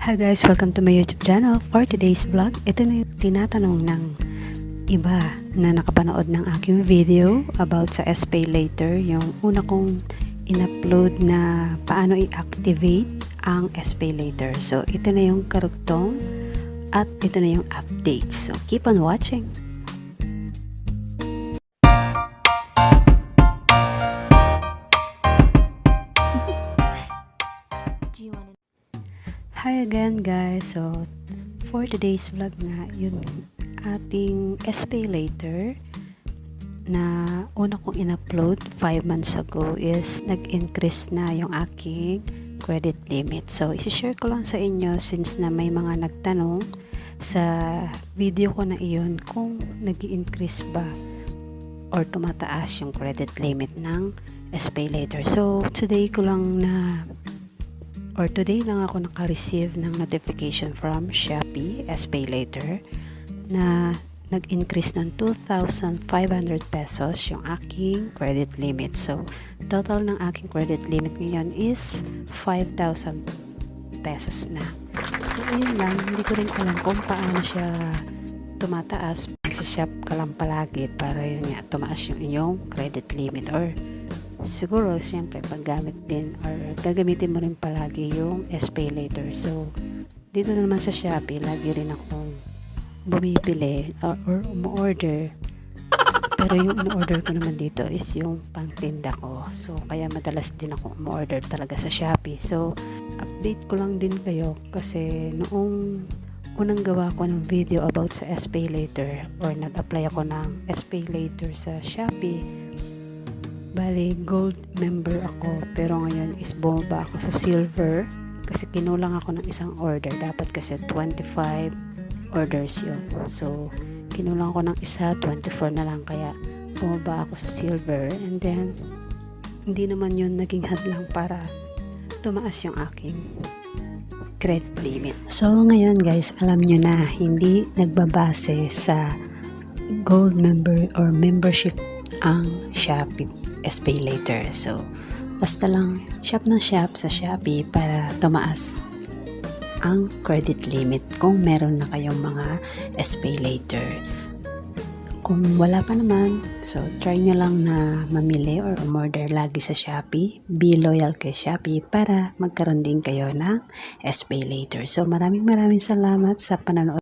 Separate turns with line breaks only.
Hi guys, welcome to my YouTube channel. For today's vlog, ito na yung tinatanong ng iba na nakapanood ng aking video about sa SPay Later. Yung una kong in-upload na paano i-activate ang SPay Later. So, ito na yung karugtong at ito na yung update. So, keep on watching. Hi again guys. So, for today's vlog nga, yun ating SPay later na una kong in-upload 5 months ago is nag-increase na yung aking credit limit. So, isi-share ko lang sa inyo since na may mga nagtanong sa video ko na iyon kung nag increase ba or tumataas yung credit limit ng SPay later. So, today ko lang na or today lang ako naka-receive ng notification from Shopee SPay Later na nag-increase ng 2,500 pesos yung aking credit limit. So, total ng aking credit limit ngayon is 5,000 pesos na. So, ayun lang. Hindi ko rin alam kung paano siya tumataas. Sa shop ka lang palagi para yun nga, tumaas yung inyong credit limit or siguro siyempre paggamit din or gagamitin mo rin palagi yung SPay later so dito naman sa Shopee lagi rin akong bumibili or, or umu-order. Pero yung in-order ko naman dito is yung pangtinda ko. So kaya madalas din ako umu-order talaga sa Shopee. So update ko lang din kayo kasi noong unang gawa ko ng video about sa SPay later or nag-apply ako ng SPay later sa Shopee Bali, gold member ako. Pero ngayon is bumaba ako sa silver. Kasi kinulang ako ng isang order. Dapat kasi 25 orders yun. So, kinulang ako ng isa, 24 na lang. Kaya, bumaba ako sa silver. And then, hindi naman yun naging hadlang para tumaas yung aking credit limit. So, ngayon guys, alam nyo na, hindi nagbabase sa gold member or membership ang Shopee SPay later. So, basta lang shop ng shop sa Shopee para tumaas ang credit limit kung meron na kayong mga SPay later. Kung wala pa naman, so try nyo lang na mamili or umorder lagi sa Shopee. Be loyal kay Shopee para magkaroon din kayo ng SPay later. So maraming maraming salamat sa panonood